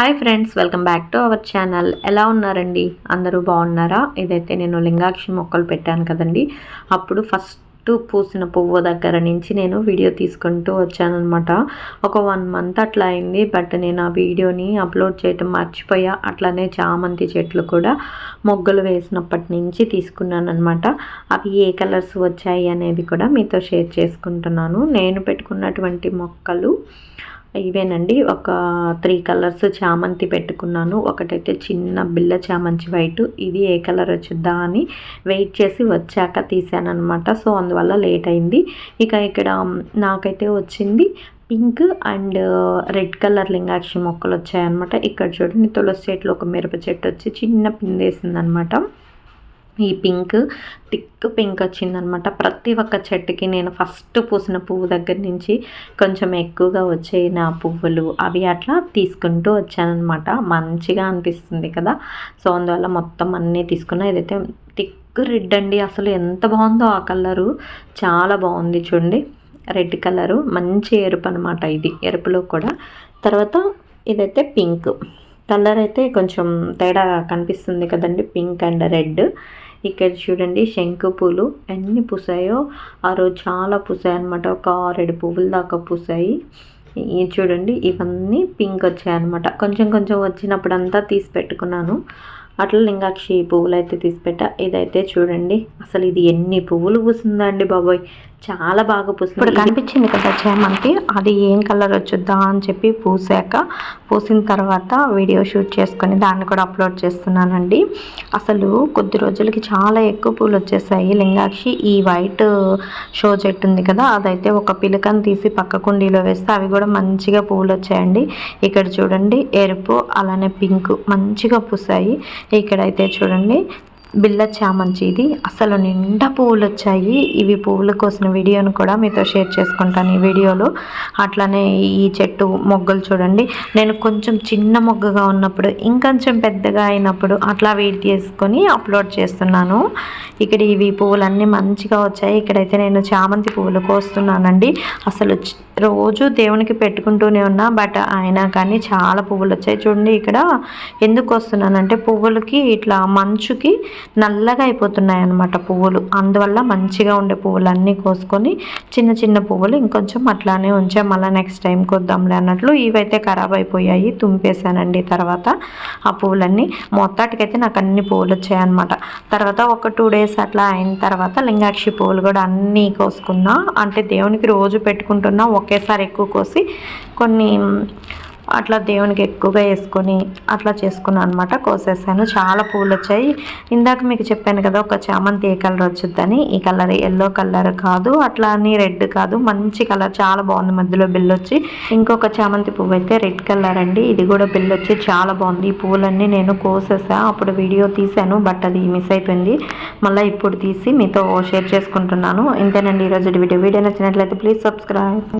Hi friends welcome back to our channel ఎలా ఉన్నారండి? అందరూ బాగున్నారా? ఇదైతే నేను లింగాక్షి మొక్కలు పెట్టాను కదండి. అప్పుడు ఫస్ట్ పూసిన పువ్వు దగ్గర నుంచి నేను వీడియో తీసుకుంటూ వచ్చానమాట ఒక వన్ మంత్ అట్లా అయింది బట్ నేను ఆ వీడియోని అప్లోడ్ చేయటం మర్చిపోయా. అట్లానే చామంతి చెట్లు కూడా మొగ్గలు వేసినప్పటి నుంచి తీసుకున్నాను అనమాట అవి ఏ కలర్స్ వచ్చాయి అనేది కూడా మీతో షేర్ చేసుకుంటున్నాను. నేను పెట్టుకున్నటువంటి మొక్కలు ఇవేనండి ఒక త్రీ కలర్స్ చామంతి పెట్టుకున్నాను. ఒకటైతే చిన్న బిల్ల చామంతి వైట్ ఇది ఏ కలర్ వచ్చిద్దా అని వెయిట్ చేసి వచ్చాక తీసాను అనమాట సో అందువల్ల లేట్ అయింది. ఇక ఇక్కడ నాకైతే వచ్చింది పింక్ అండ్ రెడ్ కలర్ లింగాక్షి మొక్కలు వచ్చాయన్నమాట ఇక్కడ చూడండి తులసి చెట్లు ఒక మిరప చెట్టు వచ్చి చిన్న పిందేసింది అనమాట ఈ పింక్ థిక్ పింక్ వచ్చిందనమాట. ప్రతి ఒక్క చెట్టుకి నేను ఫస్ట్ పూసిన పువ్వు దగ్గర నుంచి కొంచెం ఎక్కువగా వచ్చే నా పువ్వులు. అవి అట్లా తీసుకుంటూ వచ్చానమాట మంచిగా అనిపిస్తుంది కదా. సో అందువల్ల మొత్తం అన్నీ తీసుకున్నా. ఇదైతే థిక్ రెడ్ అండి. అసలు ఎంత బాగుందో ఆ కలరు. చాలా బాగుంది చూడండి. Red colour. మంచి ఎరుపు అనమాట ఇది. ఎరుపులో కూడా. తర్వాత ఇదైతే పింక్. కలర్ అయితే కొంచెం తేడా కనిపిస్తుంది కదండి. Pink and red. ఇక్కడ చూడండి శంకు పూలు ఎన్ని పూసాయో. ఆ రోజు చాలా పూసాయి అనమాట ఒక ఆరేడు పువ్వుల దాకా పూసాయి. చూడండి ఇవన్నీ పింక్ వచ్చాయి అనమాట కొంచెం కొంచెం వచ్చినప్పుడు అంతా తీసి పెట్టుకున్నాను. అట్లా లింగాక్షి పువ్వులు అయితే తీసిపెట్ట ఇదైతే చూడండి అసలు ఇది ఎన్ని పువ్వులు పూసిందండి బాబోయ్. చాలా బాగా పూసింది. ఇప్పుడు కనిపించింది కదా చేమంతి అది ఏం కలర్ వచ్చుద్దా అని చెప్పి పూసాక పూసిన తర్వాత వీడియో షూట్ చేసుకొని దాన్ని కూడా అప్లోడ్ చేస్తున్నానండి. అసలు కొద్ది రోజులకి చాలా ఎక్కువ పూలు వచ్చేసాయి. లింగాక్షి ఈ వైట్ షో చెట్టు ఉంది కదా అదైతే ఒక పిలకను తీసి పక్క కుండీలో వేస్తే అవి కూడా మంచిగా పూలు వచ్చాయండి. ఇక్కడ చూడండి ఎరుపు అలానే పింక్ మంచిగా పూసాయి. ఇక్కడైతే చూడండి బిల్ల చామంచి ఇది. అసలు నిండా పువ్వులు వచ్చాయి. ఇవి పువ్వులు కోసిన వీడియోను కూడా మీతో షేర్ చేసుకుంటాను ఈ వీడియోలో. అట్లానే ఈ చెట్టు మొగ్గలు చూడండి. నేను కొంచెం చిన్న మొగ్గగా ఉన్నప్పుడు ఇంకొంచెం పెద్దగా అయినప్పుడు అట్లా వెయిట్ చేసుకొని అప్లోడ్ చేస్తున్నాను. ఇక్కడ ఇవి పువ్వులన్నీ మంచిగా వచ్చాయి. ఇక్కడైతే నేను చామంతి పువ్వులు కోస్తున్నానండి. అసలు రోజు దేవునికి పెట్టుకుంటూనే ఉన్నా బట్ అయినా కానీ చాలా పువ్వులు వచ్చాయి. చూడండి ఇక్కడ ఎందుకు వస్తున్నానంటే పువ్వులకి ఇట్లా మంచుకి నల్లగా అయిపోతున్నాయి అన్నమాట పువ్వులు. అందువల్ల మంచిగా ఉండే పువ్వులన్నీ కోసుకొని చిన్న చిన్న పువ్వులు ఇంకొంచెం అట్లానే ఉంచాం. మళ్ళీ నెక్స్ట్ టైం కొద్దాంలే అన్నట్లు ఇవైతే ఖరాబ్ అయిపోయాయి తుంపేశానండి తర్వాత ఆ పువ్వులన్నీ. మొత్తాటికైతే నాకు అన్ని పువ్వులు వచ్చాయన్నమాట. తర్వాత ఒక టూ డేస్ అట్లా అయిన తర్వాత లింగాక్షి పువ్వులు కూడా అన్నీ కోసుకున్నా. అంటే దేవునికి రోజు పెట్టుకుంటున్నా ఒకేసారి ఎక్కువ కోసి కొన్ని అట్లా దేవునికి ఎక్కువగా వేసుకొని అట్లా చేసుకున్నాను అనమాట కోసేసాను. చాలా పూలు వచ్చాయి ఇందాక మీకు చెప్పాను కదా ఒక చామంతి ఏ కలర్ వచ్చుద్దని. ఈ కలర్ ఎల్లో కలర్ కాదు అట్లా అని రెడ్ కాదు. మంచి కలర్ చాలా బాగుంది. మధ్యలో బిల్ వచ్చి ఇంకొక చామంతి పువ్వు అయితే రెడ్ కలర్ అండి. ఇది కూడా బిల్ వచ్చి చాలా బాగుంది. ఈ పువ్వులన్నీ నేను కోసేసా. అప్పుడు వీడియో తీసాను బట్ అది మిస్ అయిపోయింది. మళ్ళీ ఇప్పుడు తీసి మీతో షేర్ చేసుకుంటున్నాను. ఇంతేనండి ఈరోజు వీడియో. వీడియో నచ్చినట్లయితే ప్లీజ్ సబ్స్క్రైబ్.